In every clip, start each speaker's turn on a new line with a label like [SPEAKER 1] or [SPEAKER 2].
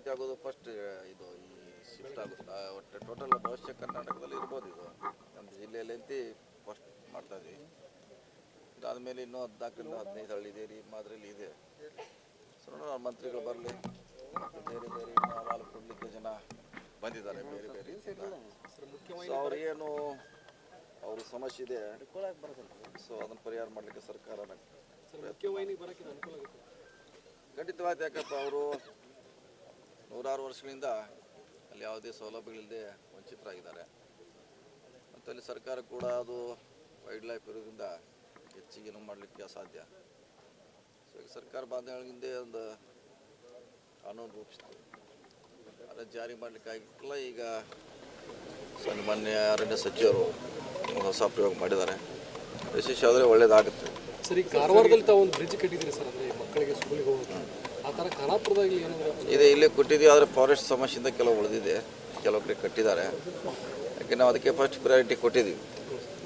[SPEAKER 1] ಸ್ಥಗಿತ ಆಗೋದು ಫಸ್ಟ್ ಇದು ಈ ಶಿಫ್ಟ್ ಆಗುತ್ತೆ ಒಟ್ಟು ಟೋಟಲ್ ಭವಿಷ್ಯ ಕರ್ನಾಟಕದಲ್ಲಿ ಇರ್ಬೋದು ಇದು. ನಮ್ಮ ಜಿಲ್ಲೆಯಲ್ಲಿ ಅಂತ ಫಸ್ಟ್ ಮಾಡ್ತಾ ಇದ್ದೀವಿ ಇದಾದಮೇಲೆ ಇನ್ನೂ ಹದಿನಾಲ್ಕರಿಂದ ಹದಿನೈದು ಹಳ್ಳಿ ಇದೆ ರೀ ಮಾದರಿಯಲ್ಲಿ ಇದೆ. ಸೊ ನೋಡೋಣ ಮಂತ್ರಿಗಳು ಬರಲಿ. ಬೇರೆ ಬೇರೆ ಇನ್ನೂ ಅಹವಾಲು ಕೊಡಲಿಕ್ಕೆ ಜನ ಬಂದಿದ್ದಾರೆ ಬೇರೆ ಬೇರೆ ಸೊ ಅವ್ರಿಗೇನು ಅವ್ರ ಸಮಸ್ಯೆ ಇದೆ. ಸೊ ಅದನ್ನ ಪರಿಹಾರ ಮಾಡಲಿಕ್ಕೆ ಸರ್ಕಾರ ಖಂಡಿತವಾದ ಯಾಕಪ್ಪ ಅವರು ನೂರಾರು ವರ್ಷಗಳಿಂದ ಅಲ್ಲಿ ಯಾವುದೇ ಸೌಲಭ್ಯಗಳಿಲ್ಲದೆ ವಂಚಿತರಾಗಿದ್ದಾರೆ. ಮತ್ತು ಅಲ್ಲಿ ಸರ್ಕಾರ ಕೂಡ ಅದು ವೈಲ್ಡ್ ಲೈಫ್ ಇರೋದ್ರಿಂದ ಹೆಚ್ಚಿಗೆ ಮಾಡಲಿಕ್ಕೆ ಅಸಾಧ್ಯ. ಸೊ ಸರ್ಕಾರ ಒಂದು ಕಾನೂನು ರೂಪಿಸಿತು. ಅದನ್ನು ಜಾರಿ ಮಾಡಲಿಕ್ಕೆ ಈಗ ಸನ್ಮಾನ್ಯ ಅರಣ್ಯ ಸಚಿವರು ಹೊಸ ಪ್ರಯೋಗ ಮಾಡಿದ್ದಾರೆ. ವಿಶೇಷ ಆದರೆ ಒಳ್ಳೇದಾಗುತ್ತೆ.
[SPEAKER 2] ಸರಿ ಕಾರವಾರದಲ್ಲಿ ತಾವು ಒಂದು ಬ್ರಿಡ್ಜ್ ಕಟ್ಟಿದ್ದೀರಿ ಸರ್, ಅಂದರೆ ಮಕ್ಕಳಿಗೆ ಸ್ಕೂಲಿಗೆ
[SPEAKER 1] ಇದೆ ಇಲ್ಲಿ ಕೊಟ್ಟಿದ್ದೀವಿ ಆದರೆ ಫಾರೆಸ್ಟ್ ಸಮಸ್ಯೆಯಿಂದ ಕೆಲವು ಉಳಿದಿದೆ. ಕೆಲವು ಕಡೆ ಕಟ್ಟಿದ್ದಾರೆ. ಯಾಕೆ ನಾವು ಅದಕ್ಕೆ ಫಸ್ಟ್ ಪ್ರಯಾರಿಟಿ ಕೊಟ್ಟಿದ್ದೀವಿ.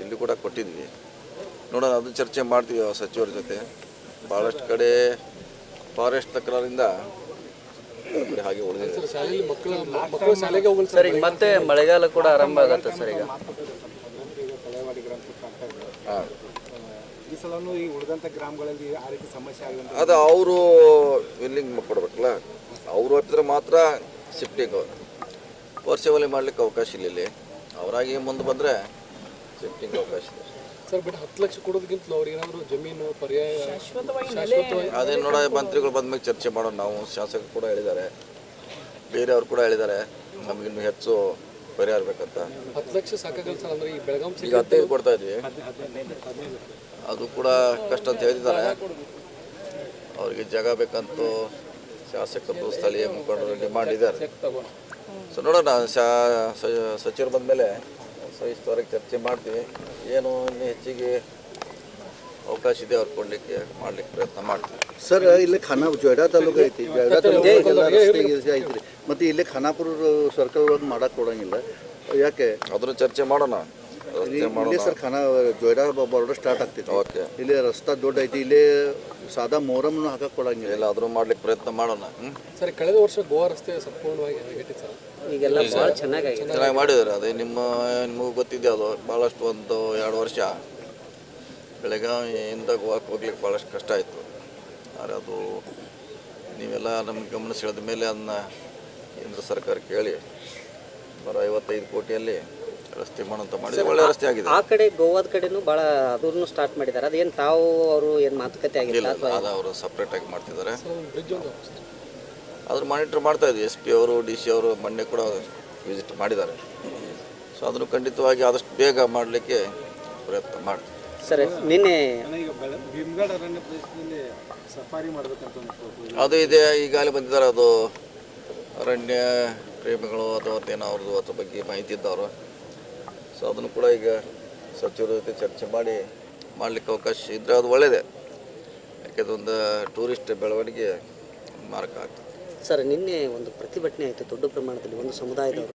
[SPEAKER 1] ಇಲ್ಲಿ ಕೂಡ ಕೊಟ್ಟಿದ್ವಿ ನೋಡೋಣ ಅದು ಚರ್ಚೆ ಮಾಡ್ತೀವಿ ಆ ಸಚಿವರ ಜೊತೆ. ಭಾಳಷ್ಟು ಕಡೆ ಫಾರೆಸ್ಟ್ ತಕರಾರಿಂದ ಹಾಗೆ ಉಳಿದಿದೆ.
[SPEAKER 2] ಸರ್
[SPEAKER 3] ಈಗ ಮತ್ತೆ ಮಳೆಗಾಲ ಕೂಡ ಆರಂಭ ಆಗತ್ತೆ ಸರ್ ಈಗ.
[SPEAKER 1] ಹಾಂ.
[SPEAKER 4] ಸಲನೂ ಈ ಉಳಿದಂಥ ಗ್ರಾಮಗಳಲ್ಲಿ ಆ ರೀತಿ ಸಮಸ್ಯೆ
[SPEAKER 1] ಅದು ಅವರು ವಿಲ್ಲಿಂಗ್ ಕೊಡ್ಬೇಕಲ್ಲ ಅವರು ಒಪ್ಪಿದ್ರೆ ಮಾತ್ರ ಶಿಫ್ಟಿಂಗ್ ವರ್ಷವಲ್ಲಿ ಮಾಡ್ಲಿಕ್ಕೆ ಅವಕಾಶ ಇಲ್ಲ ಇಲ್ಲಿ. ಅವರಾಗಿ ಮುಂದೆ ಬಂದರೆ ಶಿಫ್ಟಿಂಗ್ ಅವಕಾಶ ಇದೆ
[SPEAKER 2] ಸರ್ ಬಟ್ ಹತ್ತು ಲಕ್ಷ ಕೊಡೋದಕ್ಕಿಂತಲೂ ಅವ್ರಿಗೆ ಏನಾದರೂ ಜಮೀನು ಪರ್ಯಾಯ ಶಾಶ್ವತವಾಗಿ
[SPEAKER 1] ಅದೇ ನೋಡ ಮಂತ್ರಿಗಳು ಬಂದ್ಮೇಲೆ ಚರ್ಚೆ ಮಾಡೋಣ. ನಾವು ಶಾಸಕರು ಕೂಡ ಹೇಳಿದ್ದಾರೆ. ಬೇರೆಯವರು ಕೂಡ ಹೇಳಿದ್ದಾರೆ. ನಮಗಿನ್ನು ಹೆಚ್ಚು ಪರಿಹಾರ ಬೇಕಂತ
[SPEAKER 2] ಹತ್ತು ಲಕ್ಷ ಸಾಕಾಗಲ್ಲ ಸರ್ ಅಂದರೆ ಈ ಬೆಳಗಾಂ
[SPEAKER 1] ಈಗ ಹತ್ತೈದು ಕೊಡ್ತಾ ಇದ್ವಿ. ಅದು ಕೂಡ ಕಷ್ಟ ಅಂತ ಹೇಳಿದ್ದಾರೆ ಅವರಿಗೆ ಜಾಗ ಬೇಕಂತೂ ಶಾಸಕರು ಸ್ಥಳೀಯ ಮುಖಂಡರು ಡಿಮಾಂಡ್ ಇದ್ದಾರೆ. ಸೊ ನೋಡೋಣ ಶಾ ಸ- ಸಚಿವರು ಬಂದಮೇಲೆ ಸವಿಸ್ತರವಾಗಿ ಚರ್ಚೆ ಮಾಡ್ತೀವಿ. ಏನು ಇನ್ನು ಹೆಚ್ಚಿಗೆ ಅವಕಾಶ ಇದೆ ಅವ್ರು ಕೊಡ್ಲಿಕ್ಕೆ ಮಾಡ್ಲಿಕ್ಕೆ ಪ್ರಯತ್ನ ಮಾಡ್ತೀವಿ.
[SPEAKER 5] ಸರ್ ಇಲ್ಲಿ ಖಾನಾ ಜೊಯ್ಡಾ ತಾಲೂಕು ಐತಿ ಜೊಯ್ಡಾ ತಾಲೂಕು ಐತ್ರಿ. ಮತ್ತು ಇಲ್ಲಿ ಖಾನಾಪುರ ಸರ್ಕಲ್ ಒಳಗೆ ಮಾಡಕ್ಕೆ ಕೊಡಂಗಿಲ್ಲ ಯಾಕೆ?
[SPEAKER 1] ಅದ್ರ ಚರ್ಚೆ ಮಾಡೋಣ.
[SPEAKER 5] ಇಲ್ಲಿ
[SPEAKER 1] ಮಾಡೋಣ.
[SPEAKER 5] ಸರ್ ಖಾನಾ ಜೊಯ್ಡಾ ಬಾರ್ಡರ್ ಸ್ಟಾರ್ಟ್ ಆಗ್ತೈತಿ
[SPEAKER 1] ಓಕೆ.
[SPEAKER 5] ಇಲ್ಲಿ ರಸ್ತೆ ದೊಡ್ಡ ಐತಿ ಇಲ್ಲಿ ಸಾದಾ ಮೊಹರಮ್ನು ಹಾಕಕ್ಕೆ ಕೊಡಂಗಿಲ್ಲ
[SPEAKER 1] ಎಲ್ಲ ಮಾಡ್ಲಿಕ್ಕೆ ಪ್ರಯತ್ನ ಮಾಡೋಣ. ಹ್ಞೂ
[SPEAKER 2] ಸರ್ ಕಳೆದ ವರ್ಷ ಗೋವಾ ರಸ್ತೆ ಸಂಪೂರ್ಣವಾಗಿ ಸರ್.
[SPEAKER 3] ಈಗೆಲ್ಲ ಭಾಳ ಚೆನ್ನಾಗಾಗಿದೆ.
[SPEAKER 1] ಚೆನ್ನಾಗಿ ಮಾಡಿದ್ರು ಅದೇ ನಿಮ್ಮ ನಿಮಗೂ ಗೊತ್ತಿದೆ ಅದು? ಭಾಳಷ್ಟು ಒಂದು ಎರಡು ವರ್ಷ. ಬೆಳಗಾವಿಯಿಂದ ಗೋವಾಕ್ಕೆ ಹೋಗ್ಲಿಕ್ಕೆ ಭಾಳಷ್ಟು ಕಷ್ಟ ಆಯಿತು. ಆದರೆ ಅದು ನೀವೆಲ್ಲ ನಮ್ಗೆ ಗಮನ ಸೆಳೆದ ಮೇಲೆ ಅದನ್ನ ಕೇಂದ್ರ ಸರ್ಕಾರ ಕೇಳಿ ಬರೋ ಐವತ್ತೈದು ಕೋಟಿಯಲ್ಲಿ ರಸ್ತೆ ಮಾಡೋಂತ ಮಾಡಿ ಒಳ್ಳೆ ರಸ್ತೆ ಆಗಿದೆ.
[SPEAKER 3] ಆ ಕಡೆ ಗೋವಾದ ಕಡೆನೂ ಭಾಳ ಅದನ್ನು ಸ್ಟಾರ್ಟ್ ಮಾಡಿದ್ದಾರೆ. ಅದೇನು ತಾವು ಅವರು ಏನು ಮಾತುಕತೆ ಆಗಿಲ್ಲ
[SPEAKER 1] ಅದು ಅವರು ಸಪ್ರೇಟಾಗಿ ಮಾಡ್ತಿದ್ದಾರೆ. ಅದ್ರ ಮಾನಿಟರ್ ಮಾಡ್ತಾ ಇದ್ವಿ. ಎಸ್ ಪಿ ಅವರು ಡಿ ಸಿ ಅವರು ಮೊನ್ನೆ ಕೂಡ ವಿಸಿಟ್ ಮಾಡಿದ್ದಾರೆ. ಸೊ ಅದನ್ನು ಖಂಡಿತವಾಗಿ ಆದಷ್ಟು ಬೇಗ ಮಾಡಲಿಕ್ಕೆ ಪ್ರಯತ್ನ ಮಾಡ್ತೀವಿ.
[SPEAKER 3] ಸರ್ ನಿನ್ನೆ
[SPEAKER 1] ಅದು ಇದೆ ಈಗಾಗಲೇ ಬಂದಿದ್ದಾರೆ. ಅದು ಅರಣ್ಯ ಪ್ರೇಮಿಗಳು ಅಥವಾ ಏನೋ ಅವ್ರದ್ದು ಅದ್ರ ಬಗ್ಗೆ ಮಾಹಿತಿ ಇದ್ದವರು. ಸೊ ಅದನ್ನು ಕೂಡ ಈಗ ಸಚಿವರ ಜೊತೆ ಚರ್ಚೆ ಮಾಡಿ ಮಾಡಲಿಕ್ಕೆ ಅವಕಾಶ ಇದ್ದರೆ ಅದು ಒಳ್ಳೆಯದೇ ಯಾಕೆಂದ್ರೆ ಒಂದು ಟೂರಿಸ್ಟ್ ಬೆಳವಣಿಗೆ ಮಾರ್ಕ ಆಗ್ತದೆ.
[SPEAKER 3] ಸರ್, ನಿನ್ನೆ ಒಂದು ಪ್ರತಿಭಟನೆ ಆಯಿತು, ದೊಡ್ಡ ಪ್ರಮಾಣದಲ್ಲಿ ಒಂದು ಸಮುದಾಯದವರು.